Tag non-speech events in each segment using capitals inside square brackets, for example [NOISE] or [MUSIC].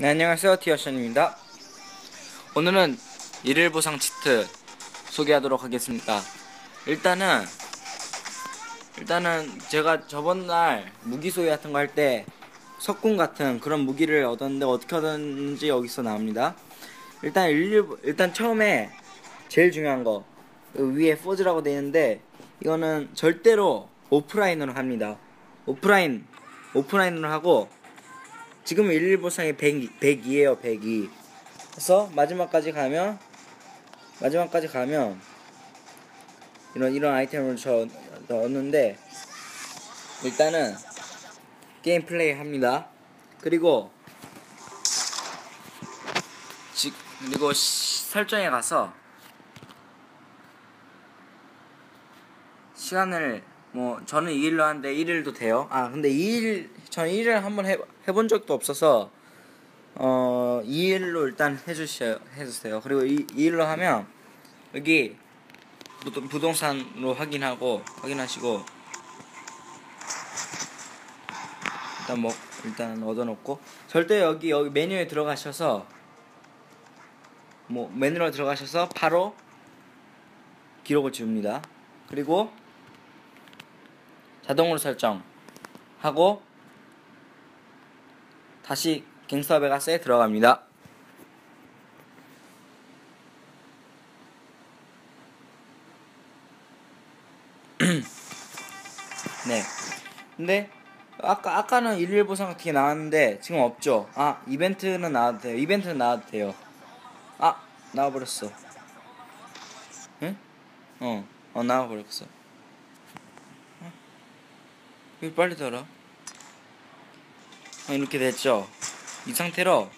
네 안녕하세요. 티어션입니다. 오늘은 일일 보상 치트 소개하도록 하겠습니다. 일단은 일단은 제가 저번 날 무기 소개 같은 거 할 때 석궁 같은 그런 무기를 얻었는데 어떻게 얻었는지 여기서 나옵니다. 일단 일일 일단 처음에 제일 중요한 거그 위에 포즈라고 되어 있는데 이거는 절대로 오프라인으로 합니다. 오프라인 오프라인으로 하고 지금 1일보상이 100, 102에요 102 그래서 마지막까지 가면 마지막까지 가면 이런 이런 아이템을 저 넣었는데 일단은 게임 플레이 합니다. 그리고 지, 그리고 시, 설정에 가서 시간을 뭐 저는 2일로 하는데 1일도 돼요. 아 근데 2일 저는 1일 한번 해, 해본 적도 없어서 어 2일로 일단 해주셔 해주세요. 그리고 2, 2일로 하면 여기 부동, 부동 산으로 확인하고 확인하시고 일단 뭐 일단 얻어놓고 절대 여기 여기 메뉴에 들어가셔서 뭐 메뉴로 들어가셔서 바로 기록을 지웁니다. 그리고 자동으로 설정하고 다시 갱스터 베가스에 들어갑니다. [CLEARS THROAT] 네. 근데 아까 아까는 일일 보상 어떻게 나왔는데 지금 없죠. 아 이벤트는 나와도 돼요. 이벤트는 나와도 돼요. 아 나와버렸어. 응? 어, 어 나와버렸어. 왜 빨리 달아? 어, 이렇게 됐죠? 이 상태로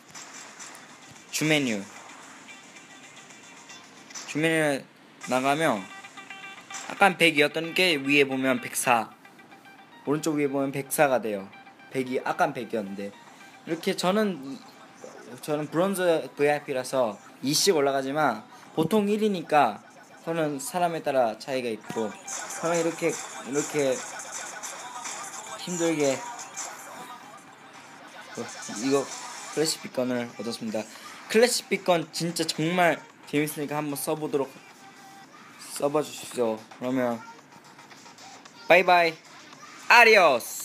주메뉴 주메뉴 나가면 아까 100이었던 게 위에 보면 104 오른쪽 위에 보면 104가 돼요 100이 아까 100이었는데 이렇게 저는 저는 브론즈 VIP라서 2씩 올라가지만 보통 1이니까 저는 사람에 따라 차이가 있고 저는 이렇게 이렇게 힘들게 어, 이거 클래식 비건을 얻었습니다. 클래식 비건 진짜 정말 재밌으니까 한번 써보도록 써봐 주시죠. 그러면 바이바이 아리오스